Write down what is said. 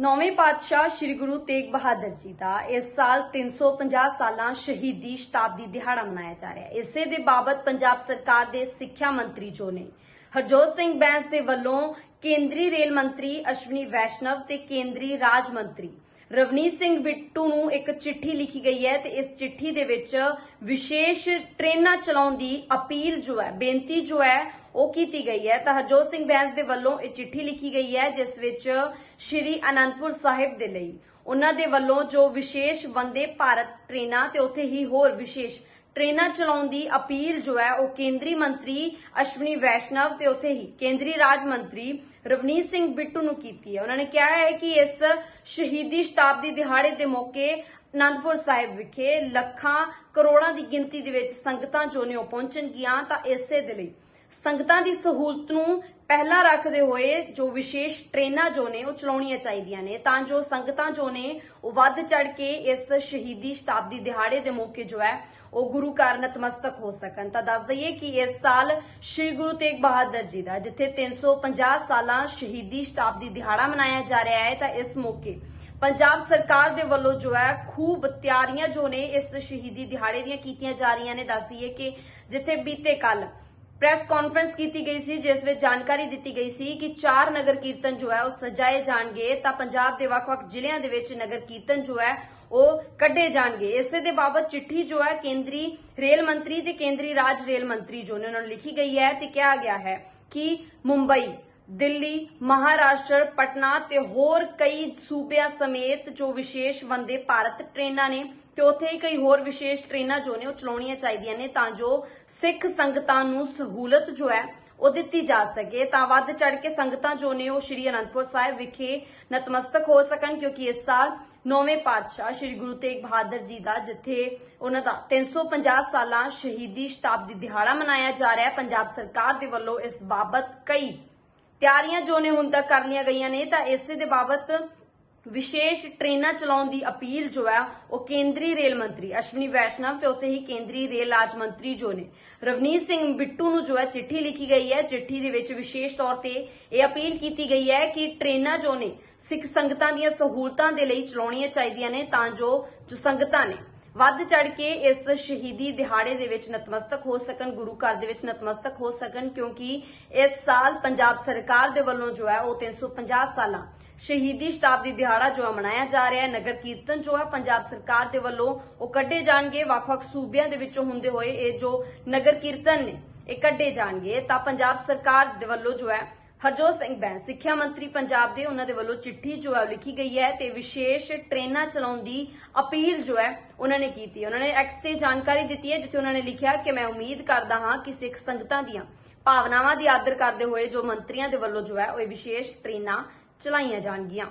ਨੌਵੇਂ ਪਾਤਸ਼ਾਹ ਸ੍ਰੀ ਗੁਰੂ ਤੇਗ ਬਹਾਦਰ ਜੀ ਦਾ ਇਸ ਸਾਲ 350 ਸਾਲਾਂ ਸ਼ਹੀਦੀ ਸ਼ਤਾਬਦੀ ਦਿਹਾੜਾ ਮਨਾਇਆ ਜਾ ਰਿਹਾ ਹੈ। ਇਸੇ ਦੇ ਬਾਬਤ ਪੰਜਾਬ ਸਰਕਾਰ ਦੇ ਸਿੱਖਿਆ ਮੰਤਰੀ ਜੋ ਨੇ, ਹਰਜੋਤ ਸਿੰਘ ਬੈਂਸ ਦੇ ਵੱਲੋਂ ਕੇਂਦਰੀ ਰੇਲ ਮੰਤਰੀ ਅਸ਼ਵਨੀ ਵੈਸ਼ਨਵ ਤੇ ਕੇਂਦਰੀ ਰਾਜ ਮੰਤਰੀ ਰਵਨੀਤ ਸਿੰਘ ਬਿੱਟੂ ਨੂੰ ਇੱਕ ਚਿੱਠੀ ਲਿਖੀ ਗਈ ਹੈ ਤੇ ਇਸ ਚਿੱਠੀ ਦੇ ਵਿੱਚ ਵਿਸ਼ੇਸ਼ ਟ੍ਰੇਨਾਂ ਚਲਾਉਣ ਦੀ ਅਪੀਲ ਜੋ ਹੈ, ਬੇਨਤੀ ਜੋ ਹੈ ਉਹ ਕੀਤੀ ਗਈ ਹੈ। ਤਾਂ ਹਰਜੋਤ ਸਿੰਘ ਬੈਂਸ ਦੇ ਵੱਲੋਂ ਇਹ ਚਿੱਠੀ ਲਿਖੀ ਗਈ ਹੈ, ਜਿਸ ਵਿੱਚ ਸ਼੍ਰੀ ਅਨੰਦਪੁਰ ਸਾਹਿਬ ਦੇ ਲਈ ਉਹਨਾਂ ਦੇ ਵੱਲੋਂ ਜੋ ਵਿਸ਼ੇਸ਼ ਵੰਦੇ ਭਾਰਤ ਟ੍ਰੇਨਾਂ ਤੇ ਉੱਥੇ ਹੀ ਹੋਰ ਵਿਸ਼ੇਸ਼ ਟ੍ਰੇਨਾਂ ਚਲਾਉਣ ਦੀ ਅਪੀਲ ਜੋ ਹੈ, ਉਹ ਕੇਂਦਰੀ ਮੰਤਰੀ ਅਸ਼ਵਨੀ ਵੈਸ਼ਨਵ ਤੇ ਉੱਥੇ ਹੀ ਕੇਂਦਰੀ ਰਾਜ ਮੰਤਰੀ ਰਵਨੀਤ ਸਿੰਘ ਬਿੱਟੂ ਨੂੰ ਕੀਤੀ ਹੈ। ਉਹਨਾਂ ਨੇ ਕਿਹਾ ਹੈ ਕਿ ਇਸ ਸ਼ਹੀਦੀ ਸ਼ਤਾਬਦੀ ਦਿਹਾੜੇ ਦੇ ਮੌਕੇ ਅਨੰਦਪੁਰ ਸਾਹਿਬ ਵਿਖੇ ਲੱਖਾਂ ਕਰੋੜਾਂ ਦੀ ਗਿਣਤੀ ਦੇ ਵਿੱਚ ਸੰਗਤਾਂ ਜੋ ਨੇ ਉਹ ਪਹੁੰਚਣਗੀਆਂ। ਤਾਂ ਇਸੇ ਦੇ ਲਈ ਸੰਗਤਾਂ ਦੀ ਸਹੂਲਤ ਨੂੰ ਪਹਿਲਾਂ ਰੱਖਦੇ ਹੋਏ ਜੋ ਵਿਸ਼ੇਸ਼ ਟ੍ਰੇਨਾਂ ਜੋ ਨੇ ਉਹ ਚਲਾਉਣੀਆਂ ਚਾਹੀਦੀਆਂ ਨੇ, ਤਾਂ ਜੋ ਸੰਗਤਾਂ ਜੋ ਨੇ ਉਹ ਵੱਧ ਚੜ ਕੇ ਇਸ ਸ਼ਹੀਦੀ ਸ਼ਤਾਬਦੀ ਦਿਹਾੜੇ ਦੇ ਮੌਕੇ ਜੋ ਹੈ, ਉਹ ਗੁਰੂ ਘਰ ਨਤਮਸਤਕ ਹੋ ਸਕਣ। ਤਾਂ ਦੱਸ ਦਈਏ ਕਿ ਇਸ ਸਾਲ ਸ੍ਰੀ ਗੁਰੂ ਤੇਗ ਬਹਾਦਰ ਜੀ ਦਾ, ਜਿੱਥੇ 350 ਸਾਲਾਂ ਸ਼ਹੀਦੀ ਸ਼ਤਾਬਦੀ ਦਿਹਾੜਾ ਮਨਾਇਆ ਜਾ ਰਿਹਾ ਹੈ, ਤਾਂ ਇਸ ਮੌਕੇ ਪੰਜਾਬ ਸਰਕਾਰ ਦੇ ਵੱਲੋਂ ਜੋ ਹੈ, ਖੂਬ ਤਿਆਰੀਆਂ ਜੋ ਨੇ ਇਸ ਸ਼ਹੀਦੀ ਦਿਹਾੜੇ ਦੀਆਂ ਕੀਤੀਆਂ ਜਾ ਰਹੀਆਂ ਨੇ। ਦੱਸ ਦਈਏ ਕਿ ਜਿੱਥੇ ਬੀਤੇ ਕੱਲ ਪ੍ਰੈਸ ਕਾਨਫਰੰਸ ਕੀਤੀ ਗਈ ਸੀ, ਜਿਸ ਵਿੱਚ ਜਾਣਕਾਰੀ ਦਿੱਤੀ ਗਈ ਸੀ ਕਿ ਚਾਰ ਨਗਰ ਕੀਰਤਨ ਜੋ ਹੈ ਉਹ ਸਜਾਏ ਜਾਣਗੇ, ਤਾਂ ਪੰਜਾਬ ਦੇ ਵੱਖ-ਵੱਖ ਜ਼ਿਲ੍ਹਿਆਂ ਦੇ ਵਿੱਚ ਨਗਰ ਕੀਰਤਨ ਜੋ ਹੈ ਉਹ ਕੱਢੇ ਜਾਣਗੇ। ਇਸੇ ਦੇ ਬਾਬਤ ਚਿੱਠੀ ਜੋ ਹੈ ਕੇਂਦਰੀ ਰੇਲ ਮੰਤਰੀ ਤੇ ਕੇਂਦਰੀ ਰਾਜ ਰੇਲ ਮੰਤਰੀ ਜੋ ਨੇ ਉਹਨਾਂ ਨੂੰ ਲਿਖੀ ਗਈ ਹੈ ਤੇ ਕਿਹਾ ਗਿਆ ਹੈ ਕਿ ਮੁੰਬਈ ਦਿੱਲੀ, ਮਹਾਰਾਸ਼ਟਰ, ਪਟਨਾ ਤੇ ਹੋਰ ਕਈ ਸੂਬਿਆਂ ਸਮੇਤ ਜੋ ਵਿਸ਼ੇਸ਼ ਵੰਦੇ ਭਾਰਤ ਟ੍ਰੇਨਾਂ ਨੇ ਤੇ ਉੱਥੇ ਹੀ ਕਈ ਹੋਰ ਵਿਸ਼ੇਸ਼ ਟ੍ਰੇਨਾਂ ਜੋ ਨੇ ਉਹ ਚਲਾਉਣੀਆਂ ਚਾਹੀਦੀਆਂ ਨੇ ਤਾਂ ਜੋ ਸਿੱਖ ਸੰਗਤਾਂ ਨੂੰ ਸਹੂਲਤ ਜੋ ਹੈ ਉਹ ਦਿੱਤੀ ਜਾ ਸਕੇ। ਤਾਂ ਵੱਧ ਚੜ ਕੇ ਸੰਗਤਾਂ ਜੋ ਨੇ ਉਹ ਸ਼੍ਰੀ ਅਨੰਦਪੁਰ ਸਾਹਿਬ ਵਿਖੇ ਨਤਮਸਤਕ ਹੋ ਸਕਣ ਕਿਉਂਕਿ ਇਸ ਸਾਲ ਨੌਵੇਂ ਪਾਤਸ਼ਾਹ ਸ਼੍ਰੀ ਗੁਰੂ ਤੇਗ ਬਹਾਦਰ ਜੀ ਦਾ ਜਿੱਥੇ ਉਹਨਾਂ ਦਾ 350 ਸਾਲਾਂ ਸ਼ਹੀਦੀ ਸ਼ਤਾਬਦੀ ਦਿਹਾੜਾ ਮਨਾਇਆ ਜਾ ਰਿਹਾ ਹੈ। ਪੰਜਾਬ ਸਰਕਾਰ ਦੇ ਵੱਲੋਂ ਇਸ ਬਾਬਤ ਕਈ ਤਿਆਰੀਆਂ ਜੋ ਨੇ ਹੁਣ ਤੱਕ ਕਰ ਲਈਆਂ ਗਈਆਂ ਨੇ, ਤਾਂ ਇਸੇ ਦੇ ਬਾਬਤ ਵਿਸ਼ੇਸ਼ ਟ੍ਰੇਨਾਂ ਚਲਾਉਣ ਦੀ ਅਪੀਲ ਜੋ ਹੈ ਉਹ ਕੇਂਦਰੀ ਰੇਲ ਮੰਤਰੀ ਅਸ਼ਵਨੀ ਵੈਸ਼ਨਵ ਤੇ ਉੱਥੇ ਹੀ ਕੇਂਦਰੀ ਰੇਲ ਰਾਜ ਮੰਤਰੀ ਜੋ ਨੇ, ਰਵਨੀਤ ਸਿੰਘ ਬਿੱਟੂ ਨੂੰ ਜੋ ਹੈ ਚਿੱਠੀ ਲਿਖੀ ਗਈ ਹੈ। ਚਿੱਠੀ ਦੇ ਵਿੱਚ ਵਿਸ਼ੇਸ਼ ਤੌਰ ਤੇ ਇਹ ਅਪੀਲ ਕੀਤੀ ਗਈ ਹੈ ਕਿ ਟ੍ਰੇਨਾਂ ਜੋ ਨੇ ਸਿੱਖ ਸੰਗਤਾਂ ਦੀਆਂ ਸਹੂਲਤਾਂ ਦੇ ਲਈ ਚਲਾਉਣੀਆਂ ਚਾਹੀਦੀਆਂ ਨੇ, ਤਾਂ ਜੋ ਜੋ ਸੰਗਤਾਂ ਨੇ ਵੱਧ ਚੜ ਕੇ ਇਸ ਸ਼ਹੀਦੀ ਦਿਹਾੜੇ ਦੇ ਵਿੱਚ ਨਤਮਸਤਕ ਹੋ ਸਕਣ, ਗੁਰੂ ਘਰ ਦੇ ਵਿੱਚ ਨਤਮਸਤਕ ਹੋ ਸਕਣ, ਕਿਉਂਕਿ ਇਸ ਸਾਲ ਪੰਜਾਬ ਸਰਕਾਰ ਦੇ ਵੱਲੋਂ ਜੋ ਹੈ ਉਹ 350 ਸਾਲਾਂ ਸ਼ਹੀਦੀ ਸ਼ਤਾਬਦੀ ਦਿਹਾੜਾ ਜੋ ਹੈ ਮਨਾਇਆ ਜਾ ਰਿਹਾ ਹੈ। ਨਗਰ ਕੀਰਤਨ ਜੋ ਹੈ ਪੰਜਾਬ ਸਰਕਾਰ ਦੇ ਵੱਲੋਂ ਉਹ ਕੱਢੇ ਜਾਣਗੇ। ਵੱਖ-ਵੱਖ ਸੂਬਿਆਂ ਦੇ ਵਿੱਚੋਂ ਹੁੰਦੇ ਹੋਏ ਇਹ ਜੋ ਨਗਰ ਕੀਰਤਨ ਨੇ, ਇਹ ਕੱਢੇ ਜਾਣਗੇ। ਤਾਂ ਪੰਜਾਬ ਸਰਕਾਰ ਦੇ ਵੱਲੋਂ ਜੋ ਹੈ ਹਰਜੋਤ ਸਿੰਘ ਬੈਂਸ, ਸਿੱਖਿਆ ਮੰਤਰੀ ਪੰਜਾਬ ਦੇ ਉਹਨਾਂ ਦੇ ਵੱਲੋਂ ਚਿੱਠੀ ਜੋ ਹੈ ਉਹ ਲਿਖੀ ਗਈ ਹੈ ਤੇ ਵਿਸ਼ੇਸ਼ ਟ੍ਰੇਨਾਂ ਚਲਾਉਣ ਦੀ ਅਪੀਲ ਜੋ ਹੈ ਉਹਨਾਂ ਨੇ ਕੀਤੀ ਹੈ। ਉਹਨਾਂ ਨੇ ਐਕਸ ਤੇ ਜਾਣਕਾਰੀ ਦਿੱਤੀ ਹੈ, ਜਿੱਥੇ ਉਹਨਾਂ ਨੇ ਲਿਖਿਆ ਕਿ ਮੈਂ ਉਮੀਦ ਕਰਦਾ ਹਾਂ ਕਿ ਸਿੱਖ ਸੰਗਤਾਂ ਦੀਆਂ ਭਾਵਨਾਵਾਂ ਦੀ ਆਦਰ ਕਰਦੇ ਹੋਏ ਜੋ ਮੰਤਰੀਆਂ ਦੇ ਵੱਲੋਂ ਜੋ ਹੈ ਉਹ ਵਿਸ਼ੇਸ਼ ਟ੍ਰੇਨਾਂ ਚਲਾਈਆਂ ਜਾਣਗੀਆਂ।